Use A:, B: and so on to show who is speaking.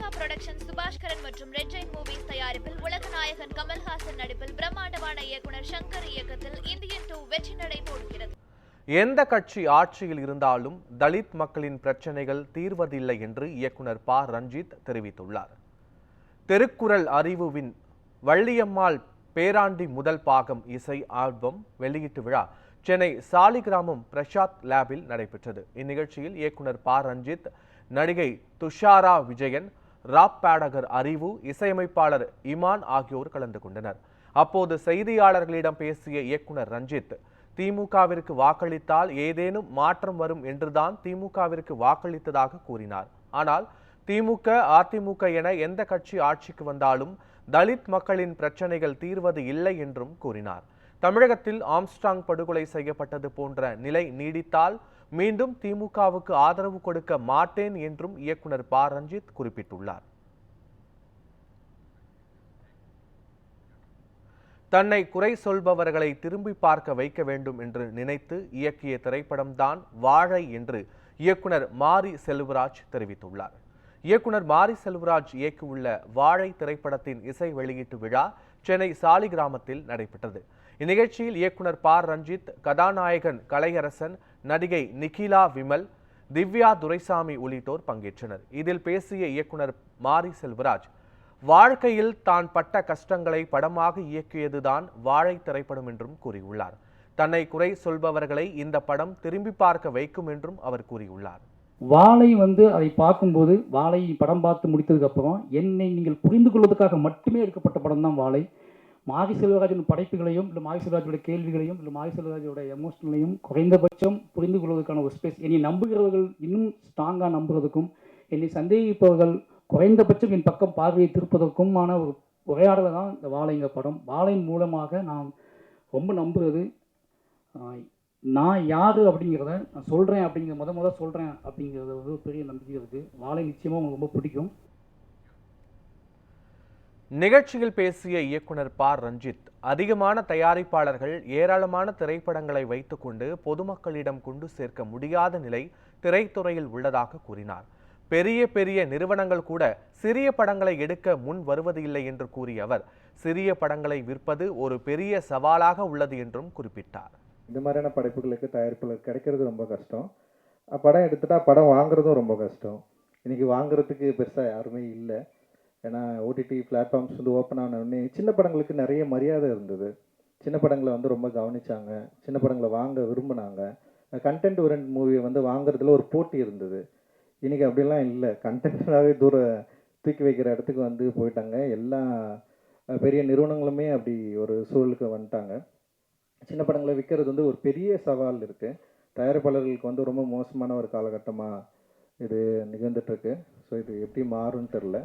A: Lyca production Subaskaran மற்றும் red Jain movies தயாரிப்பில் உலக நாயகன் கமல்ஹாசன் நடிப்பில் பிரம்மாண்டமான இயக்குனர் சங்கர் இயக்கத்தில் இந்தியன் டூ வெற்றி நடை போடுகிறது.
B: எந்த கட்சி ஆட்சியில் இருந்தாலும் தலித் மக்களின் பிரச்சனைகள் தீர்வதில்லை என்று இயக்குனர் ப. ரஞ்சித் தெரிவித்துள்ளார். திருக்குறள் அறிவுவின் வள்ளியம்மாள் பேராண்டி முதல் பாகம் இசை ஆல்பம் வெளியீட்டு விழா சென்னை சாலிகிராமம் பிரசாத் லேபில் நடைபெற்றது. இந்நிகழ்ச்சியில் இயக்குனர் ப. ரஞ்சித் நடிகை துஷாரா விஜயன் ராப் பாடகர் அறிவு இசையமைப்பாளர் இமான் ஆகியோர் கலந்து கொண்டனர். அப்போது செய்தியாளர்களிடம் பேசிய இயக்குனர் ரஞ்சித் திமுகவிற்கு வாக்களித்தால் ஏதேனும் மாற்றம் வரும் என்றுதான் திமுகவிற்கு வாக்களித்ததாக கூறினார். ஆனால் திமுக அதிமுக என எந்த கட்சி ஆட்சிக்கு வந்தாலும் தலித் மக்களின் பிரச்சனைகள் தீர்வது இல்லை என்றும் கூறினார். தமிழகத்தில் ஆம்ஸ்டாங் படுகொலை செய்யப்பட்டது போன்ற நிலை நீடித்தால் மீண்டும் திமுகவுக்கு ஆதரவு கொடுக்க மாட்டேன் என்றும் இயக்குனர் ப. ரஞ்சித் குறிப்பிட்டுள்ளார். தன்னை குறை சொல்பவர்களை திரும்பி பார்க்க வைக்க வேண்டும் என்று நினைத்து இயக்கிய திரைப்படம்தான் வாழை என்று இயக்குனர் மாரி செல்வராஜ் தெரிவித்துள்ளார். இயக்குனர் மாரி செல்வராஜ் இயக்கியுள்ள வாழை திரைப்படத்தின் இசை வெளியீட்டு விழா சென்னை சாலிகிராமத்தில் நடைபெற்றது. இந்நிகழ்ச்சியில் இயக்குனர் ப. ரஞ்சித் கதாநாயகன் கலையரசன் நடிகை நிகிலா விமல் திவ்யா துரைசாமி உள்ளிட்டோர் பங்கேற்றனர். இதில் பேசிய இயக்குனர் மாரி செல்வராஜ் வாழ்க்கையில் தான் பட்ட கஷ்டங்களை படமாக இயக்கியதுதான் வாழை திரைப்படம் என்றும் கூறியுள்ளார். தன்னை குறை சொல்பவர்களை இந்த படம் திரும்பி பார்க்க வைக்கும் என்றும் அவர் கூறியுள்ளார்.
C: வாளை வந்து அதை பார்க்கும்போது வாழை படம் பார்த்து முடித்ததுக்கப்புறம் என்னை நீங்கள் புரிந்து கொள்வதற்காக மட்டுமே எடுக்கப்பட்ட படம் தான் வாளை மாகி செல்வராஜன் படைப்புகளையும் இல்லை மாகி செல்வராஜோட கேள்விகளையும் இல்லை மாகி செல்வராஜோட எமோஷனலையும் குறைந்தபட்சம் புரிந்து கொள்வதற்கான ஒரு ஸ்பேஸ் என்னை நம்புகிறவர்கள் இன்னும் ஸ்ட்ராங்காக நம்புறதுக்கும் என்னை சந்தேகிப்பவர்கள் குறைந்தபட்சம் என் பக்கம் பார்வையை திருப்பதற்குமான ஒரு உரையாடலை தான் இந்த வாழைங்க படம். வாழையின் மூலமாக நான் ரொம்ப நம்புகிறது நான் யார் அப்படிங்கிறத நான் சொல்கிறேன் அப்படிங்கிற முத முத சொல்கிறேன் அப்படிங்கிறது ஒரு பெரிய நம்பிக்கை இருக்குது வாழை நிச்சயமாக உங்களுக்கு ரொம்ப பிடிக்கும்.
B: நிகழ்ச்சியில் பேசிய இயக்குனர் ப ரஞ்சித் அதிகமான தயாரிப்பாளர்கள் ஏராளமான திரைப்படங்களை வைத்துக்கொண்டு பொதுமக்களிடம் கொண்டு சேர்க்க முடியாத நிலை திரைத்துறையில் உள்ளதாக கூறினார். பெரிய பெரிய நிறுவனங்கள் கூட சிறிய படங்களை எடுக்க முன் வருவது இல்லை என்று கூறிய அவர் சிறிய படங்களை விற்பது ஒரு பெரிய சவாலாக உள்ளது என்றும் குறிப்பிட்டார்.
D: இந்த மாதிரியான படைப்புகளுக்கு தயாரிப்புகள் கிடைக்கிறது ரொம்ப கஷ்டம். படம் எடுத்துட்டா படம் வாங்குறதும் ரொம்ப கஷ்டம். இன்னைக்கு வாங்குறதுக்கு பெருசாக யாருமே இல்லை. ஏன்னா ஓடிடி பிளாட்ஃபார்ம்ஸ் வந்து ஓப்பன் ஆன உடனே சின்ன படங்களுக்கு நிறைய மரியாதை இருந்தது. சின்ன படங்களை வந்து ரொம்ப கவனிச்சாங்க. சின்ன படங்களை வாங்க விரும்பினாங்க. கண்டென்ட் ஓரியன்ட் மூவியை வந்து வாங்குறதுல ஒரு போட்டி இருந்தது. இன்றைக்கி அப்படிலாம் இல்லை. கண்டென்ட்னாவே தூர தூக்கி வைக்கிற இடத்துக்கு வந்து போயிட்டாங்க. எல்லா பெரிய நிறுவனங்களுமே அப்படி ஒரு சூழலுக்கு வந்துட்டாங்க. சின்ன படங்களை விற்கிறது வந்து ஒரு பெரிய சவால் இருக்குது தயாரிப்பாளர்களுக்கு வந்து ரொம்ப மோசமான ஒரு காலகட்டமாக இது நிகழ்ந்துட்டுருக்கு ஸோ இது எப்படி மாறும்னு தெரில.